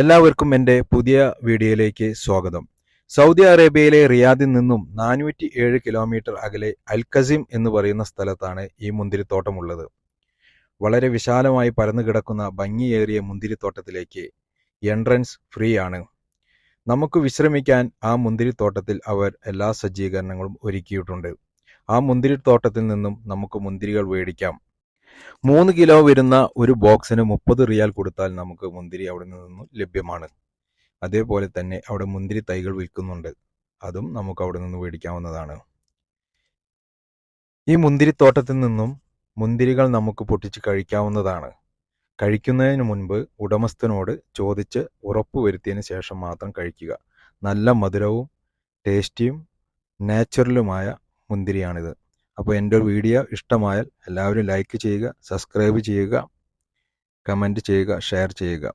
എല്ലാവർക്കും എന്റെ പുതിയ വീഡിയോയിലേക്ക് സ്വാഗതം. സൗദി അറേബ്യയിലെ റിയാദിൽ നിന്നും നാനൂറ്റി ഏഴ് കിലോമീറ്റർ അകലെ അൽ കസീം എന്ന് പറയുന്ന സ്ഥലത്താണ് ഈ മുന്തിരിത്തോട്ടമുള്ളത്. വളരെ വിശാലമായി പരന്നു കിടക്കുന്ന ഭംഗിയേറിയ മുന്തിരിത്തോട്ടത്തിലേക്ക് എൻട്രൻസ് ഫ്രീ ആണ്. നമുക്ക് വിശ്രമിക്കാൻ ആ മുന്തിരിത്തോട്ടത്തിൽ അവർ എല്ലാ സജ്ജീകരണങ്ങളും ഒരുക്കിയിട്ടുണ്ട്. ആ മുന്തിരിത്തോട്ടത്തിൽ നിന്നും നമുക്ക് മുന്തിരികൾ മേടിക്കാം. മൂന്ന് കിലോ വരുന്ന ഒരു ബോക്സിന് മുപ്പത് റിയാൽ കൊടുത്താൽ നമുക്ക് മുന്തിരി അവിടെ നിന്നും ലഭ്യമാണ്. അതേപോലെ തന്നെ അവിടെ മുന്തിരി തൈകൾ വിൽക്കുന്നുണ്ട്. അതും നമുക്ക് അവിടെ നിന്ന് മേടിക്കാവുന്നതാണ്. ഈ മുന്തിരിത്തോട്ടത്തിൽ നിന്നും മുന്തിരികൾ നമുക്ക് പൊട്ടിച്ച് കഴിക്കാവുന്നതാണ്. കഴിക്കുന്നതിന് മുൻപ് ഉടമസ്ഥനോട് ചോദിച്ച് ഉറപ്പ് വരുത്തിയതിന് ശേഷം മാത്രം കഴിക്കുക. നല്ല മധുരവും ടേസ്റ്റിയും നാച്ചുറലുമായ മുന്തിരിയാണിത്. അപ്പോൾ എന്റെ വീഡിയോ ഇഷ്ടമായാൽ എല്ലാവരും ലൈക്ക് ചെയ്യുക സബ്സ്ക്രൈബ് ചെയ്യുക കമന്റ് ചെയ്യുക ഷെയർ ചെയ്യുക.